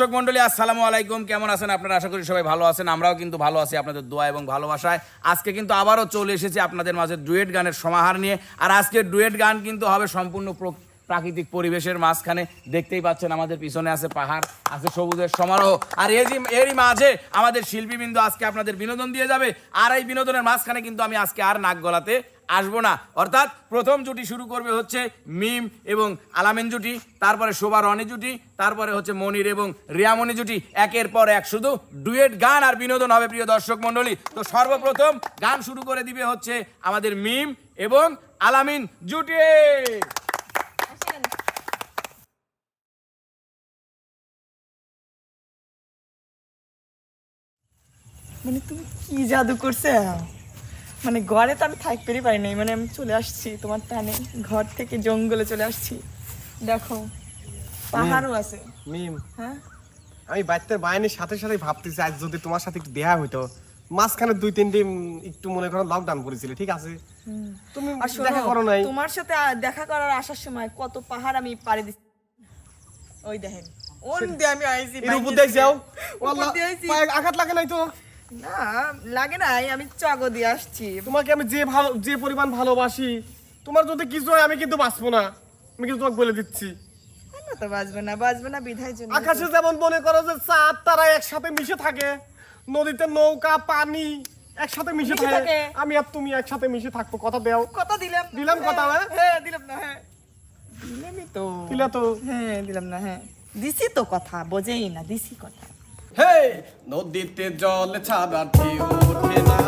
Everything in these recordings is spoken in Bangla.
দর্শক মন্ডলী আসসালামু আলাইকুম। কেমন আছেন? আপনারা আশা করি সবাই ভালো আছেন। আমরাও কিন্তু ভালো আছি আপনাদের দোয়া এবং ভালোবাসায়। আজকে কিন্তু আবারও চলে এসেছি আপনাদের মাঝে ডুয়েট গানের সমাহার নিয়ে। আর আজকে ডুয়েট গান কিন্তু হবে সম্পূর্ণ প্র- প্রাকৃতিক পরিবেশের মাঝখানে দেখতেই পাচ্ছেন আমাদের পিছনে আছে পাহাড়, আছে সবুজের সমারোহ। আর এই যে এরই মাঝে আমাদের শিল্পীবৃন্দ আজকে আপনাদের বিনোদন দিয়ে যাবে। আর এই বিনোদনের মাঝখানে কিন্তু আমি আজকে আর নাক গলাতে আসব না। অর্থাৎ প্রথম জুটি শুরু করবে হচ্ছে মিম এবং আলামিন জুটি, তারপরে শোভা রনি জুটি, তারপরে হচ্ছে মনির এবং রিয়ামণি জুটি। একের পর এক শুধু ডুয়েট গান আর বিনোদন হবে প্রিয় দর্শক মণ্ডলী। তো সর্বপ্রথম গান শুরু করে দিবে হচ্ছে আমাদের মিম এবং আলামিন জুটি। মানে তুমি কি জাদু করছে? মানে ঘরে তো আমি থাকতেই পারি নাই মানে আমি চলে আসছি তোমার টানে ঘর থেকে জঙ্গলে চলে আসছি। দেখো পাহাড়ও আছে। মিম হ্যাঁ? আমি বাচ্চার বাহিনীর সাথে সাথে ভাবতেছি আজ যদি তোমার সাথে একটু দেয়া হইতো। মাঝখানে দুই তিন দিন একটু মনে করো লকডাউন করেছিলে ঠিক আছে? তুমি দেখা করো নাই। তোমার সাথে দেখা করার আসার সময় কত পাহাড় আমি পাড়ি দিচ্ছি ওই দেখেন ওন দিয়ে আমি আইছি এর উপর দিয়ে যাও আঘাত লাগে নাই তো। না লাগে নাই আমি চাগো দিয়ে আসছি। তোমাকে আমি যে ভালো যে পরিমাণ ভালোবাসি তোমার যদি কিছু হয় আমি কিন্তু বাঁচবো না। আমি কিন্তু তোমাকে বলে দিচ্ছি। না তো বাজবে না? বাজবে না বিধায় জন্য। আকাশে যেমন মনে করো যে চাঁদ তারা একসাথে মিশে থাকে। নদীতে নৌকা পানি একসাথে মিশে থাকে। আমি আর তুমি একসাথে মিশে থাকব। কথা দেও। কথা দিলাম। দিলাম কথা, হ্যাঁ? হ্যাঁ দিলাম না হ্যাঁ। দিলামই তো। দিলা তো। হ্যাঁ দিলাম না হ্যাঁ। দিছি তো কথা বোঝেই না দিছি কথা। হে নদীতে জল ছাড়া ঢেউ ওঠে না।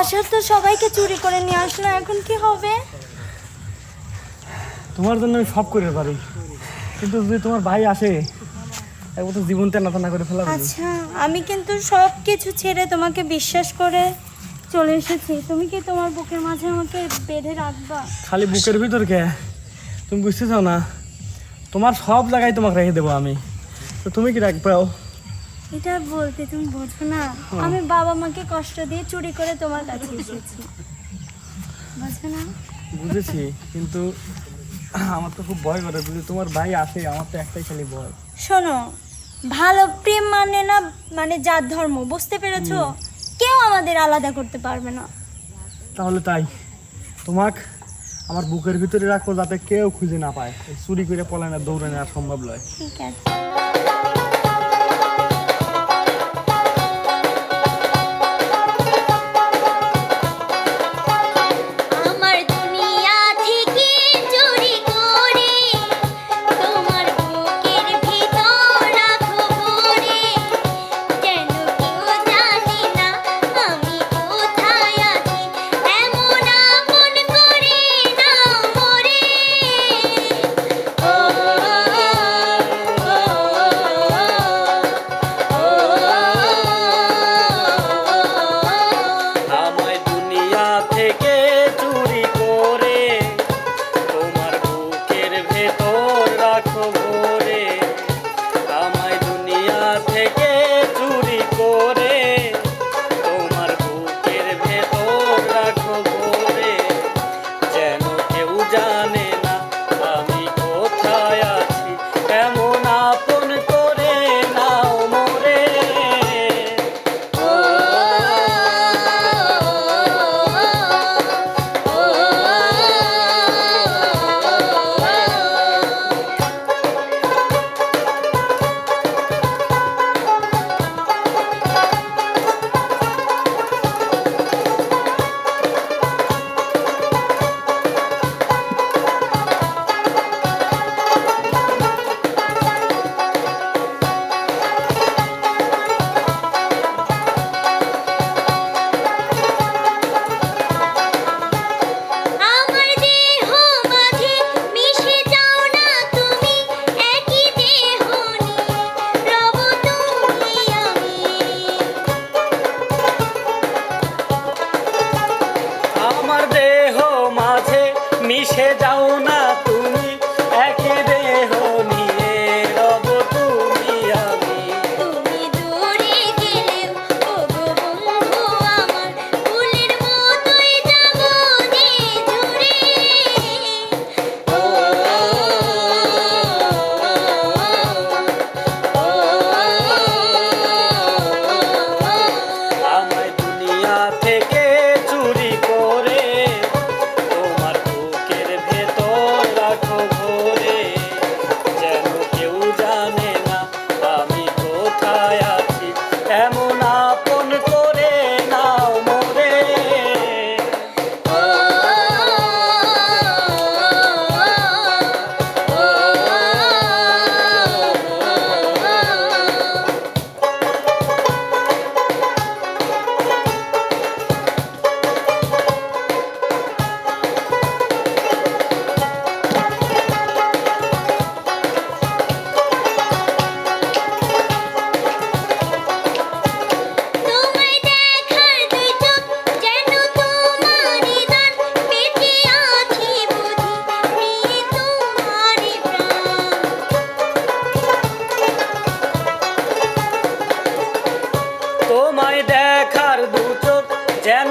বাসার তো সবাইকে চুরি করে নিয়ে আসলো এখন কি হবে? তোমার জন্য আমি সব করে পারি। কিন্তু যদি তোমার ভাই আসে একবার তো জীবন তেনা তেনা করে ফেলা আচ্ছা আমি কিন্তু সব কিছু ছেড়ে তোমাকে বিশ্বাস করে চলে এসেছি। তুমি কি তোমার বুকের মাঝে আমাকে বেঁধে রাখবা? খালি বুকের ভিতর কে? তুমি বুঝতে চাও না? তোমার সব জায়গায় তোমাকে রেখে দেবো আমি। তো তুমি কি রাখবাও এটা বলতে তুমি বোঝো না। আমি বাবা মাকে কষ্ট দিয়ে চুরি করে তোমার কাছে এসেছি। বোঝো না? বুঝেছি কিন্তু আমার তো খুব ভয় করে যদি তোমার ভাই আসে আমার তো একটাই খালি ভয়। শোনো ভালো প্রেম মানে না মানে যার ধর্ম বুঝতে পেরেছ? কেউ আমাদের আলাদা করতে পারবে না। তাহলে তাই তোমাক আমার বুকের ভিতরে রাখো যাতে কেউ খুঁজে না পায়। চুরি করে পলায় না দৌড়ে নেওয়া সম্ভব নয়। ঠিক আছে। তোমায় দেখার দু যেন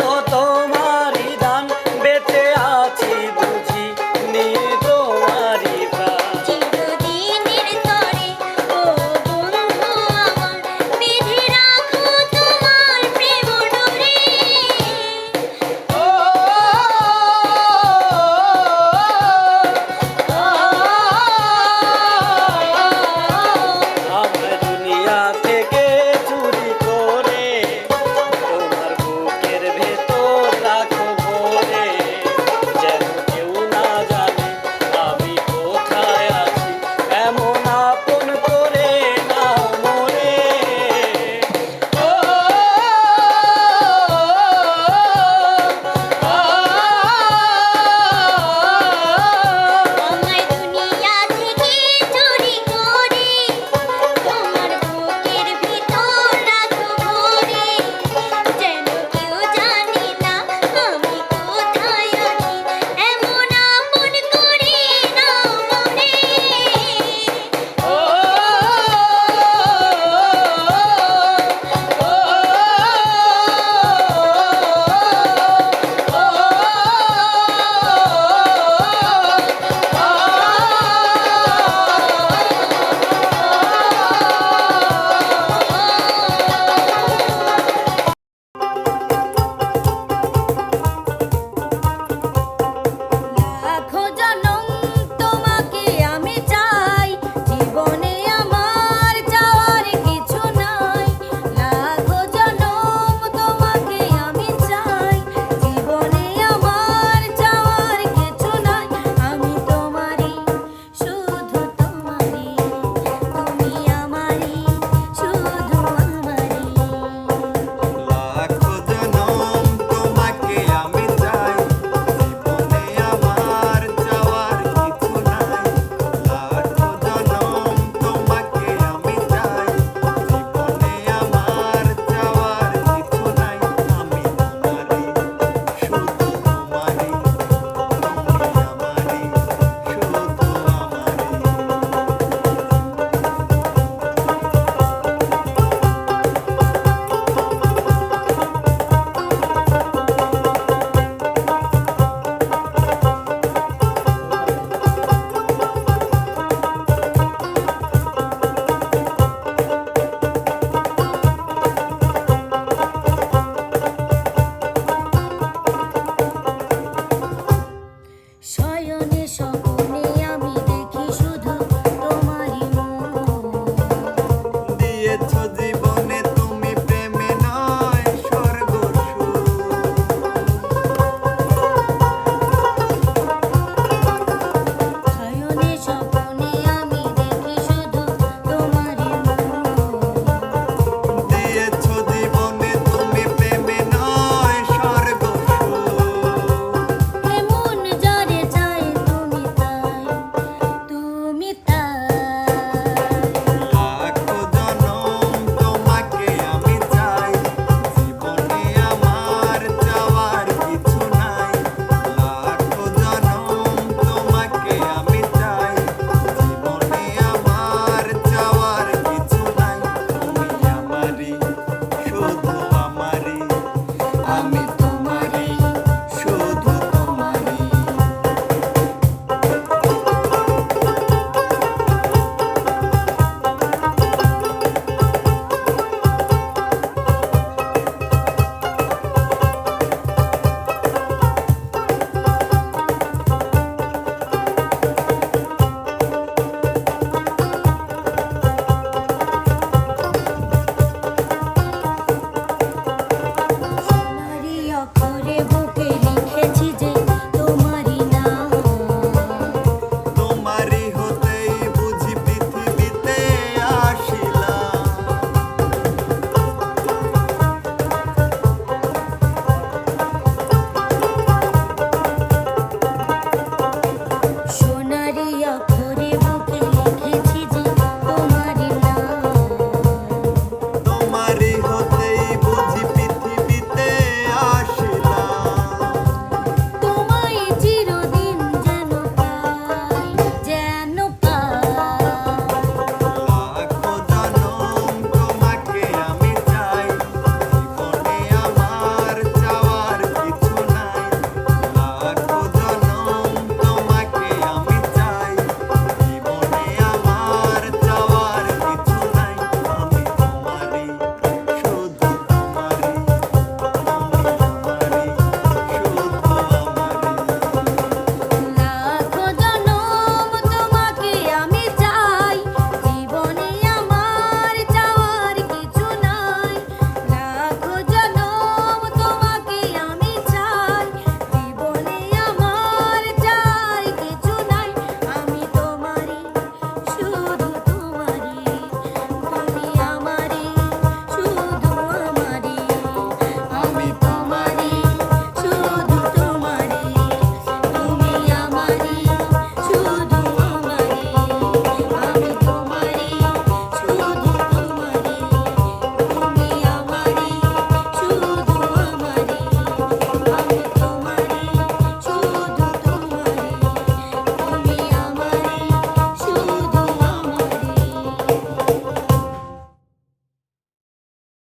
সব